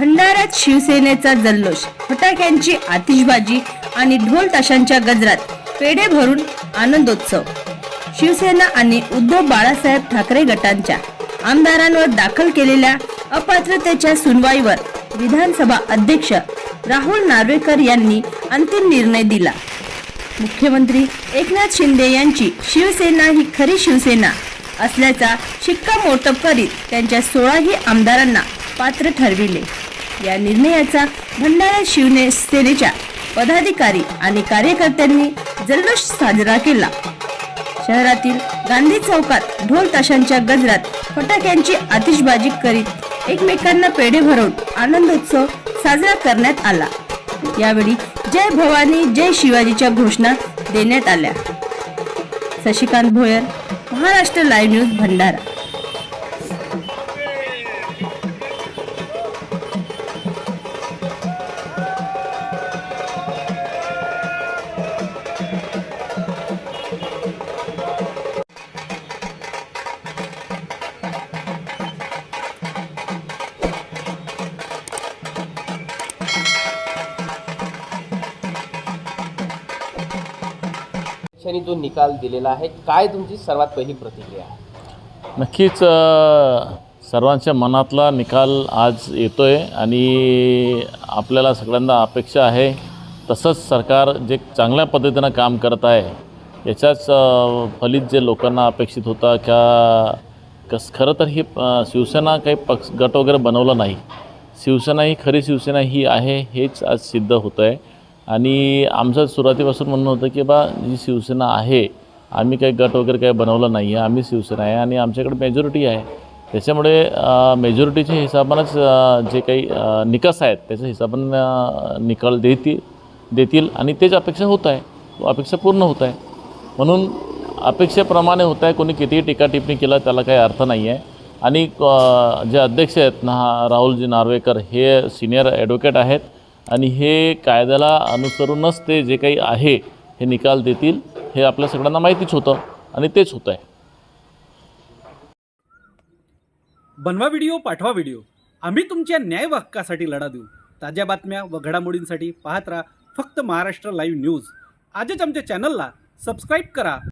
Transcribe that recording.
भंडाऱ्यात शिवसेनेचा जल्लोष. फटाक्यांची आतिषबाजी आणि ढोल ताशांच्या गजरात पेढे भरून आनंदोत्सव. शिवसेना आणि उद्धव बाळासाहेब ठाकरे गटांच्या आमदारांवर दाखल केलेल्या अपात्रतेच्या सुनवाईवर विधानसभा अध्यक्ष राहुल नार्वेकर यांनी अंतिम निर्णय दिला. मुख्यमंत्री एकनाथ शिंदे यांची शिवसेना ही खरी शिवसेना असल्याचा शिक्कामोर्तब करीत त्यांच्या सोळाही आमदारांना पात्र ठरविले. या निर्णयाचा भंडारा शिवसेनेच्या पदाधिकारी आणि कार्यकर्त्यांनी जल्लोष साजरा केला. शहरातील गांधी चौकात ढोल ताशांच्या गजरात फटाक्यांची आतिषबाजी करीत एकमेकांना पेढे भरवून आनंदोत्सव साजरा करण्यात आला. यावेळी जय भवानी जय शिवाजीच्या घोषणा देण्यात आल्या. Shashikant Bhoyar Maharashtra live news Bhandara. पक्षाने जो निकाल दिलेला आहे काय तुमची सर्वात पहिली प्रतिक्रिया आहे? नक्कीच अ, सर्वांच्या मनातला निकाल आज येतो आहे आणि आपल्याला सगळ्यांना अपेक्षा आहे. तसंच सरकार जे चांगल्या पद्धतीनं काम करत आहे याच्याच अ, फलित जे लोकांना अपेक्षित होता का कस खरं तर ही अ, शिवसेना काही पक्ष गट वगैरे बनवलं नाही. शिवसेना ही खरी शिवसेना ही आहे हेच आज सिद्ध होतं आहे आणि आमचं सुरुवातीपासून म्हणणं होतं की बा जी शिवसेना आहे आम्ही काही गट वगैरे काही बनवलं नाही आहे आम्ही शिवसेना आहे आणि आमच्याकडे मेजॉरिटी आहे. त्याच्यामुळे मेजॉरिटीच्या हिशोबानंच जे काही निकस निकष आहेत त्याच्या हिशोबानं निकाल देतील देतील आणि तेच अपेक्षा होत आहे. तो अपेक्षा पूर्ण होत आहे. म्हणून अपेक्षेप्रमाणे होत आहे कोणी कितीही टीका टिप्पणी केला त्याला काही अर्थ नाही आहे आणि जे अध्यक्ष आहेत ना राहुलजी नार्वेकर हे सिनियर ॲडव्होकेट आहेत. आणि हे कायद्याला अनुसरूनच ते जे काही आहे हे निकाल देतील हे आपल्या सगळ्यांना माहितीच होतं आणि तेच होतं आहे. बनवा व्हिडिओ पाठवा व्हिडिओ. आम्ही तुमच्या न्याय हक्कासाठी लढा देऊ. ताज्या बातम्या व घडामोडींसाठी पाहत राहा फक्त महाराष्ट्र लाईव्ह न्यूज. आजच आमच्या चॅनलला सबस्क्राईब करा.